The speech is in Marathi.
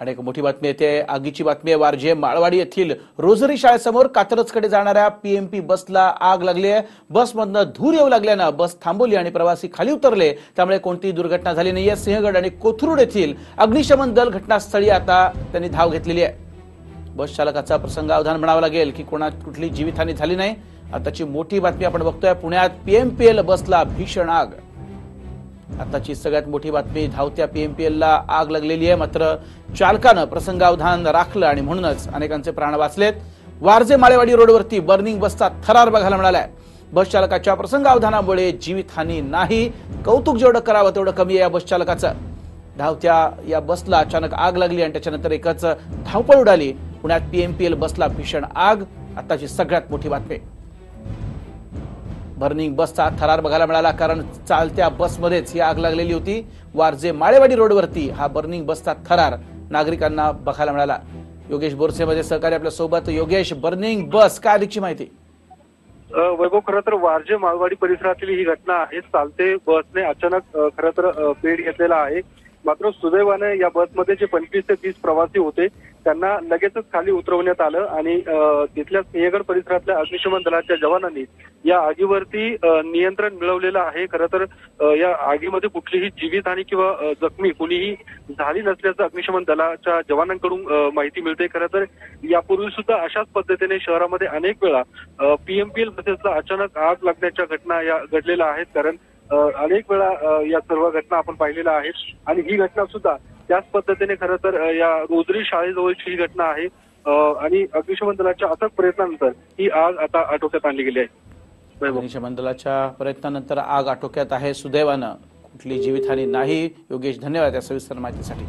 आणि एक मोठी बातमी येते. आगीची बातमी आहे वारजे माळवाडी येथील रोजरी शाळेसमोर कात्रजकडे जाणाऱ्या पीएमपी बसला आग लागली आहे. बसमधनं धूर येऊ लागल्यानं बस थांबवली आणि प्रवासी खाली उतरले. त्यामुळे कोणतीही दुर्घटना झाली नाहीये. सिंहगड आणि कोथरूड येथील अग्निशमन दल घटनास्थळी आता त्यांनी धाव घेतलेली आहे. बस चालकाचा प्रसंगावधान म्हणावं लागेल की कोणा कुठली जीवितहानी झाली नाही. आताची मोठी बातमी आपण बघतोय. पुण्यात पीएमपीएल बसला भीषण आग. आताची सगळ्यात मोठी बातमी धावत्या पीएमपीएलला आग लागलेली आहे. मात्र चालकानं प्रसंगावधान राखलं आणि म्हणूनच अनेकांचे प्राण वाचलेत. वारजे माळेवाडी रोडवरती बर्निंग बसचा थरार बघायला मिळालाय. बस चालकाच्या प्रसंगावधानामुळे जीवितहानी नाही. कौतुक जेवढं करावं तेवढं कमी आहे या बस चालकाचं. धावत्या या बसला अचानक आग लागली आणि त्याच्यानंतर एकच धावपळ उडाली. पुण्यात पीएमपीएल बसला भीषण आग. आताची सगळ्यात मोठी बातमी. बर्निंग बसचा थरार बघायला मिळाला कारण चालत्या बसमध्येच ही आग लागलेली होती. वारजे माळेवाडी रोडवरती हा बर्निंग बसचा थरार नागरिकांना बघायला मिळाला. योगेश बोरसेमध्ये सहकारी आपल्यासोबत. योगेश बर्निंग बस काय अधिकची माहिती? वैभव खरं तर वारजे माळवाडी परिसरातील ही घटना आहे. चालते बसने अचानक खरं तर पेट घेतलेला आहे. मात्र सुदैवाने या बसमध्ये जे पंचवीस ते तीस प्रवासी होते त्यांना लगेचच खाली उतरवण्यात आलं आणि तिथल्या सिंहगड परिसरातल्या अग्निशमन दलाच्या जवानांनी या आगीवरती नियंत्रण मिळवलेलं आहे. खरं तर या आगीमध्ये कुठलीही जीवितहानी किंवा जखमी कुणीही झाली नसल्याचं अग्निशमन दलाच्या जवानांकडून माहिती मिळते. खरं तर यापूर्वी सुद्धा अशाच पद्धतीने शहरामध्ये अनेक वेळा पीएमपीएल बसेसला अचानक आग लागण्याच्या घटना या घडलेल्या आहेत. कारण अनेक वेळा या सर्व घटना आपण पाहिलेल्या आहेत. आणि ही घटना सुद्धा त्याच पद्धतीने खरं तर या रोजरी शाळेजवळची ही घटना आहे. आणि अग्निशमन दलाच्या अथक प्रयत्नानंतर ही आग आता आटोक्यात आणली गेली आहे. अग्निशमन दलाच्या प्रयत्नानंतर आग आटोक्यात आहे. सुदैवानं कुठली जीवितहानी नाही. योगेश धन्यवाद या सविस्तर माहितीसाठी.